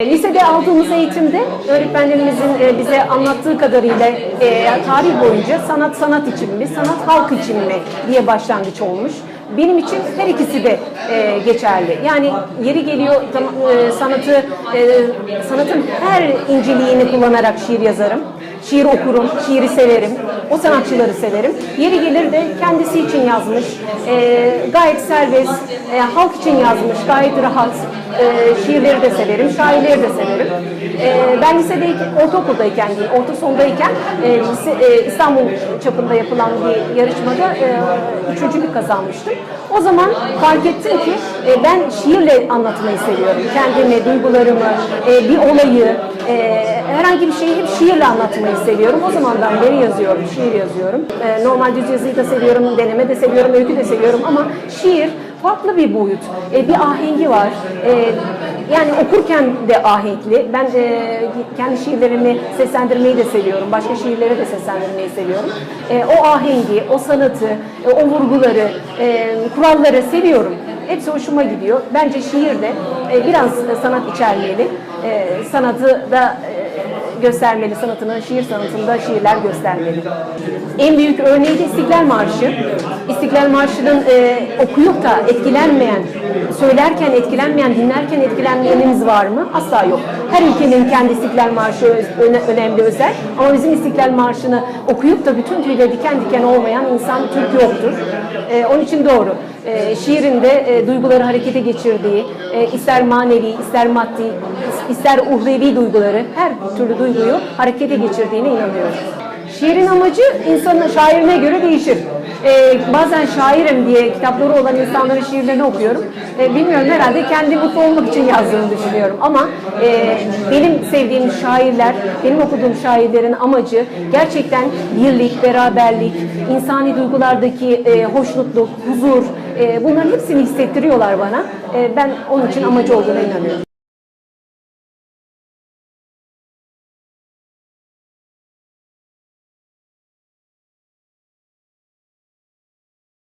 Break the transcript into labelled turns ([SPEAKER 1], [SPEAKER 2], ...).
[SPEAKER 1] Lisede aldığımız eğitimde öğretmenlerimizin e, bize anlattığı kadarıyla e, tarih boyunca sanat sanat için mi, sanat halk için mi diye başlangıç olmuş. Benim için her ikisi de e, geçerli. Yani yeri geliyor tam- e, sanatı e, sanatın her inceliğini kullanarak şiir yazarım. Şiir okurum, şiiri severim. O sanatçıları severim. Yeri gelir de kendisi için yazmış, e, gayet serbest, e, halk için yazmış, gayet rahat. E, şiirleri de severim, şairleri de severim. E, ben lisedeyken, ortaokuldayken değil, orta sondayken e, lise, e, İstanbul çapında yapılan bir yarışmada e, üçüncülük kazanmıştım. O zaman fark ettim ki e, ben şiirle anlatmayı seviyorum. Kendimi, duygularımı, e, bir olayı, e, herhangi bir şeyi hep şiirle anlatmayı seviyorum. O zamandan beri yazıyorum, şiir yazıyorum. E, normal düz yazıyı da seviyorum, deneme de seviyorum, öykü de seviyorum ama şiir farklı bir boyut. E, bir ahengi var. E, yani okurken de ahenkli. Ben e, kendi şiirlerimi seslendirmeyi de seviyorum. Başka şiirleri de seslendirmeyi seviyorum. E, o ahengi, o sanatı, e, o vurguları, e, kuralları seviyorum. Hepsi hoşuma gidiyor. Bence şiir de e, biraz sanat içermeli. E, sanatı da göstermeli sanatını, şiir sanatında şiirler göstermeli. En büyük örneği de İstiklal Marşı. İstiklal Marşı'nın e, okuyup da etkilenmeyen, söylerken etkilenmeyen, dinlerken etkilenmeyenimiz var mı? Asla yok. Her ülkenin kendi İstiklal Marşı önemli, özel. Ama bizim İstiklal Marşı'nı okuyup da bütün tüyleri diken diken olmayan insan Türk yoktur. E, onun için doğru. E, şiirinde e, duyguları harekete geçirdiği, e, ister manevi, ister maddi, ister uhrevi duyguları, her türlü duyguyu harekete geçirdiğine inanıyorum. Şiirin amacı insanın şairine göre değişir. Ee, bazen şairim diye kitapları olan insanların şiirlerini okuyorum. Ee, bilmiyorum herhalde kendi mutlu olmak için yazdığını düşünüyorum. Ama e, benim sevdiğim şairler, benim okuduğum şairlerin amacı gerçekten birlik, beraberlik, insani duygulardaki e, hoşnutluk, huzur, bunların hepsini hissettiriyorlar bana. E, ben onun için amacı olduğuna inanıyorum.